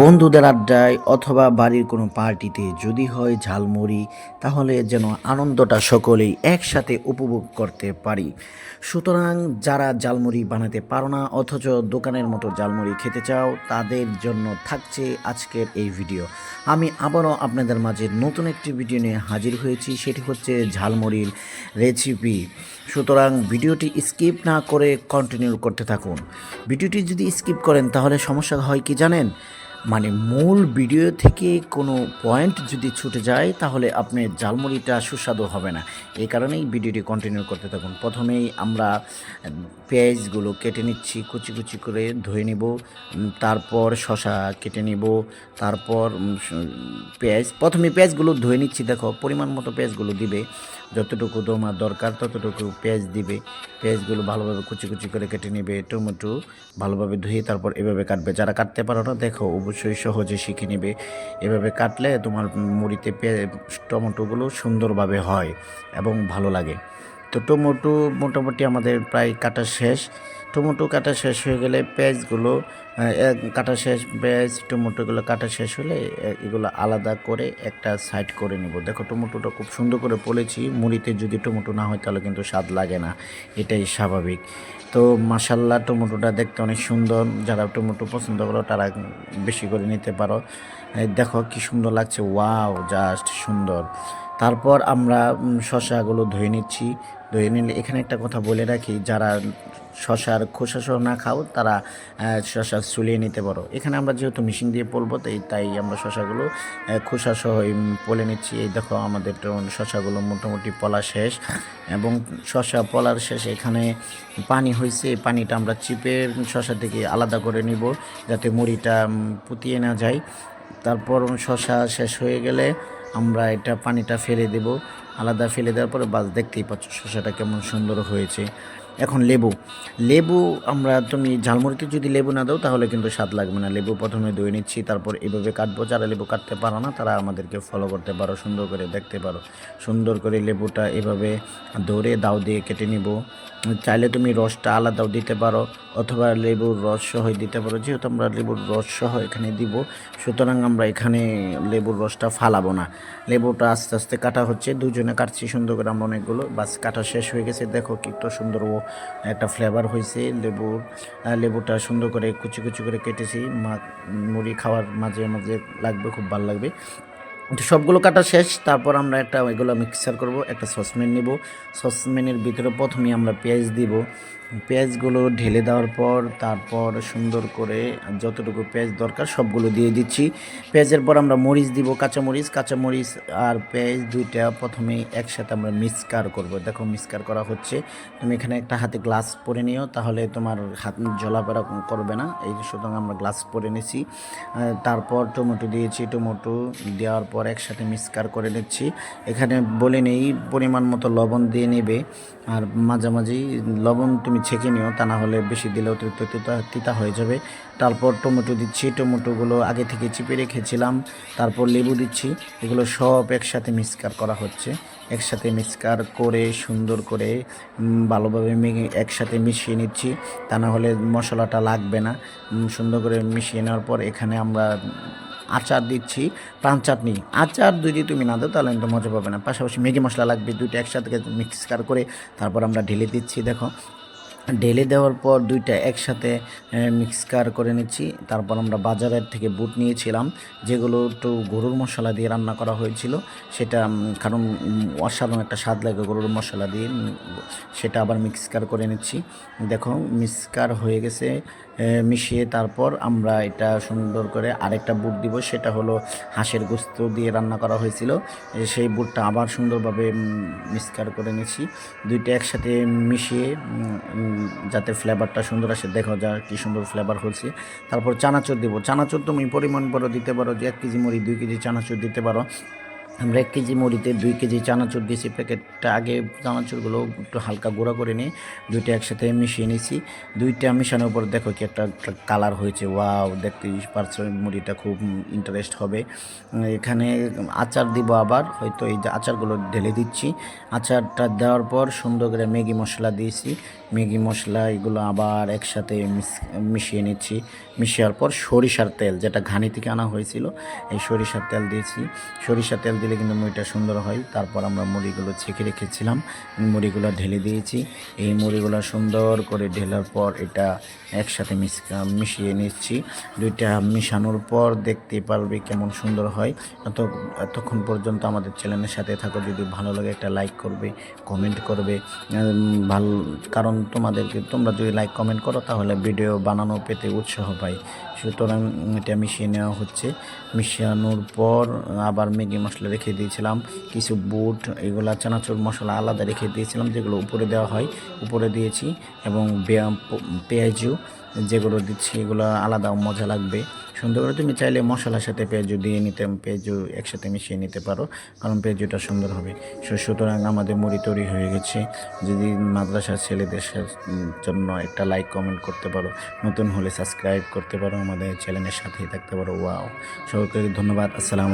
বন্ধুদের আড্ডায় অথবা বাড়ির কোনো পার্টিতে যদি হয় ঝালমুড়ি, তাহলে যেন আনন্দটা সকলেই একসাথে উপভোগ করতে পারি। সুতরাং যারা ঝালমুড়ি বানাতে পারো না, অথচ দোকানের মতো ঝালমুড়ি খেতে চাও, তাদের জন্য থাকছে আজকের এই ভিডিও। আমি আবারও আপনাদের মাঝে নতুন একটি ভিডিও নিয়ে হাজির হয়েছি, সেটি হচ্ছে ঝালমুড়ির রেসিপি। সুতরাং ভিডিওটি স্কিপ না করে কন্টিনিউ করতে থাকুন। ভিডিওটি যদি স্কিপ করেন, তাহলে সমস্যা হয় কি জানেন? মানে মূল ভিডিও থেকে কোনো পয়েন্ট যদি ছুটে যায়, তাহলে আপনার জালমুড়িটা সুস্বাদু হবে না। এই কারণেই ভিডিওটি কন্টিনিউ করতে থাকুন। প্রথমেই আমরা পেঁয়াজগুলো কেটে নিচ্ছি, কুচি কুচি করে ধুয়ে নিব। তারপর শশা কেটে নিব। তারপর পেঁয়াজ, প্রথমে পেঁয়াজগুলো ধুয়ে নিচ্ছি। দেখো, পরিমাণ মতো পেঁয়াজগুলো দিবে। যতটুকু তোমার দরকার, ততটুকু পেঁয়াজ দিবে। পেঁয়াজগুলো ভালোভাবে কুচি কুচি করে কেটে নেবে। টমেটো ভালোভাবে ধুয়ে তারপর এভাবে কাটবে। যারা কাটতে পারো না, দেখো, অবশ্যই সহজে শিখে নেবে। এভাবে কাটলে তোমার মুড়িতে টমেটোগুলো সুন্দরভাবে হয় এবং ভালো লাগে। তো টমেটো মোটামুটি আমাদের প্রায় কাটা শেষ। টমেটো কাটা শেষ হয়ে গেলে পেঁয়াজগুলো কাটা শেষ পেঁয়াজ, টমেটোগুলো কাটা শেষ হলে এগুলো আলাদা করে একটা সাইড করে নেব। দেখো টমেটোটা খুব সুন্দর করে পলেছি। মুড়িতে যদি টমেটো না হয় তাহলে কিন্তু স্বাদ লাগে না। এটাই স্বাভাবিক। তো মাসাল্লা টমেটোটা দেখতে অনেক সুন্দর। যারা টমেটো পছন্দ করো তারা বেশি করে নিতে পারো। দেখো কি সুন্দর লাগছে। ওয়াও, জাস্ট সুন্দর। তারপর আমরা উম, শসাগুলো ধুয়ে নিচ্ছি। ধুয়ে নিলে এখানে একটা কথা বলে রাখি যারা শশার খোসা সহ না খাও তারা শশা চুলিয়ে নিতে পারো। এখানে আমরা যেহেতু মেশিন দিয়ে পলবো তাই তাই আমরা শশাগুলো খোসা সহ পলে নিচ্ছি। এই দেখো আমাদের শশাগুলো মোটামুটি পলা শেষ এবং শশা পলার শেষ এখানে পানি হয়েছে এই পানিটা আমরা চিপে শশা থেকে আলাদা করে নিব যাতে মুড়িটা পুতিয়ে না যায়। তারপর শশা শেষ হয়ে গেলে আমরা এটা পানিটা ফেলে দেব, আলাদা ফেলে দেওয়ার পরে বাস দেখতেই পাচ্ছ শসাটা কেমন সুন্দর হয়েছে। এখন লেবু। লেবু আমরা তুমি ঝালমুড়িতে যদি লেবু না দাও, তাহলে কিন্তু স্বাদ লাগবে না। লেবু প্রথমে ধুয়ে নিচ্ছি, তারপর এভাবে কাটবো। যারা লেবু কাটতে পারো না, তারা আমাদেরকে ফলো করতে পারো, সুন্দর করে দেখতে পারো। সুন্দর করে লেবুটা এভাবে ধরে দাও দিয়ে কেটে নিব। চাইলে তুমি রসটা আলাদাও দিতে পারো, অথবা লেবুর রস সহ দিতে পারো। যেহেতু আমরা লেবুর রস সহ এখানে দিব, সুতরাং আমরা এখানে লেবুর রসটা ফালাবো না। লেবুটা আস্তে আস্তে কাটা হচ্ছে, দুজনে কাটছি সুন্দর করে আমরা অনেকগুলো। বাস, কাটা শেষ হয়ে গেছে। দেখো কি তো সুন্দর ও একটা ফ্লেভার হয়েছে লেবুর লেবুটা সুন্দর করে কুচি কুচি করে কেটেছি। মা, মুড়ি খাওয়ার মাঝে মাঝে লাগবে, খুব ভালো লাগবে। সবগুলো কাটা শেষ, তারপর আমরা একটা এগুলো মিক্সার করব, একটা সসপ্যান নেব। সসপ্যানের ভিতরে প্রথমেই আমরা পেঁয়াজ দিব। পেঁয়াজগুলো ঢেলে দেওয়ার পর তারপর সুন্দর করে যতটুকু পেঁয়াজ দরকার সবগুলো দিয়ে দিচ্ছি। পেঁয়াজের পর আমরা মরিচ দিব কাঁচামরিচ কাঁচামরিচ আর পেঁয়াজ দুইটা প্রথমে একসাথে আমরা মিক্সকার করব। দেখো মিক্সকার করা হচ্ছে। তুমি এখানে একটা হাতে গ্লাস পরে নিও, তাহলে তোমার হাত জলাপেরা করবে না। এই সুতরাং আমরা গ্লাস পরে নিছি। তারপর টমেটো দিয়েছি। টমেটো দেওয়ার পর একসাথে মিক্সকার করে নিচ্ছি। এখানে বলে নেই, পরিমাণ মতো লবণ দিয়ে নেবে। আর মাঝামাঝি লবণ তুমি ছেঁকে নিও, তা না হলে বেশি দিলে অতিরিক্ত তিতা তিতা হয়ে যাবে। তারপর টমেটো দিচ্ছি, টমেটোগুলো আগে থেকে চিপে রেখেছিলাম, তারপর লেবু দিচ্ছি। এগুলো সব একসাথে মিক্সকার করা হচ্ছে। একসাথে মিক্সকার করে, সুন্দর করে ভালোভাবে একসাথে মিশিয়ে নিচ্ছি। তা না হলে মশলাটা লাগবে না। সুন্দর করে মিশিয়ে নেওয়ার পর এখানে আমরা আচার দিচ্ছি, পান চাটনি। আচার যদি তুমি না দাও, তাহলে কিন্তু মজা পাবে না। পাশাপাশি ম্যাগি মশলা লাগবে, দুইটা একসাথে মিক্সকার করে তারপর আমরা ঢেলে দিচ্ছি, দেখো। ঢেলে দেওয়ার পর দুইটা একসাথে মিক্সকার করে নিচ্ছি। তারপর আমরা বাজারের থেকে বুট নিয়েছিলাম, যেগুলো একটু গরুর মশলা দিয়ে রান্না করা হয়েছিল। সেটা কারণ অসাধারণ একটা স্বাদ লাগে গরুর মশলা দিয়ে সেটা আবার মিক্সকার করে নিচ্ছি। দেখো, মিক্সকার হয়ে গেছে মিশিয়ে তারপর আমরা এটা সুন্দর করে আরেকটা বুট দিব। সেটা হলো হাঁসের গোস্ত দিয়ে রান্না করা হয়েছিল। সেই বুটটা আবার সুন্দরভাবে মিক্সকার করে নিচ্ছি। দুইটা একসাথে মিশিয়ে যাতে ফ্লেভারটা সুন্দর আসে, দেখো যা কি সুন্দর ফ্লেভার হচ্ছে। তারপর চানাচুর দিব। চানাচুর তুমি পরিমাণ বড় দিতে পারো, যে এক কেজি মুড়ি, দুই কেজি চানাচুর দিতে পারো। আমরা এক কেজি মুড়িতে দুই কেজি চানাচুর দিয়েছি, প্যাকেটটা আগে চানাচুরগুলো একটু হালকা গুঁড়া করে নিয়ে দুইটা একসাথে মিশিয়ে নিয়েছি। দুইটা মিশানোর পর দেখো কি একটা কালার হয়েছে, ওয়াও, দেখতে পারছ মুড়িটা খুব ইন্টারেস্ট হবে। এখানে আচার দিব আবার, হয়তো এই আচারগুলো ঢেলে দিচ্ছি। আচারটা দেওয়ার পর সুন্দর করে ম্যাগি মশলা দিয়েছি। ম্যাগি মশলা এগুলো আবার একসাথে মিশিয়ে নিচ্ছি। মিশিয়ার পর সরিষার তেল, যেটা ঘানি থেকে আনা হয়েছিল, এই সরিষার তেল দিয়েছি। সরিষার তেল দিলে কিন্তু মুড়িটা সুন্দর হয়। তারপর আমরা মুড়িগুলো ছেঁকে রেখেছিলাম। মুড়িগুলো ঢেলে দিয়েছি। এই মুড়িগুলো সুন্দর করে ঢেলার পর এটা একসাথে মিশিয়ে নিচ্ছি। দুইটা মিশানোর পর দেখতে পারবে কেমন সুন্দর হয়। এত এতক্ষণ পর্যন্ত আমাদের চ্যানেলের সাথে থাকো। যদি ভালো লাগে একটা লাইক করবে, কমেন্ট করবে। ভালো কারণ তোমাদেরকে তোমরা যদি লাইক, কমেন্ট করো, তাহলে ভিডিও বানানো পেতে উৎসাহ পাই। সুতরাং এটা মিশিয়ে নেওয়া হচ্ছে। মিশানোর পর আবার ম্যাগি মশলা রেখে দিয়েছিলাম, কিছু বুট, এগুলা চানাচুর মশলা আলাদা রেখে দিয়েছিলাম, যেগুলো উপরে দেওয়া হয়, উপরে দিয়েছি এবং পেঁয়াজু যেগুলো দিচ্ছি, এগুলো আলাদা মজা লাগবে। সুন্দর করে, তুমি চাইলে মশলার সাথে পেঁয়াজু দিয়ে নিতে, পেঁয়াজু একসাথে মিশিয়ে নিতে পারো, কারণ পেঁয়াজুটা সুন্দর হবে। সো, সুতরাং আমাদের মুড়ি তৈরি হয়ে গেছে। যদি মাদ্রাসার ছেলেদের জন্য একটা লাইক কমেন্ট করতে পারো, নতুন হলে সাবস্ক্রাইব করতে পারো, আমাদের চ্যানেলের সাথেই থাকতে পারো। ওয়াও সবাইকে ধন্যবাদ, আসসালাম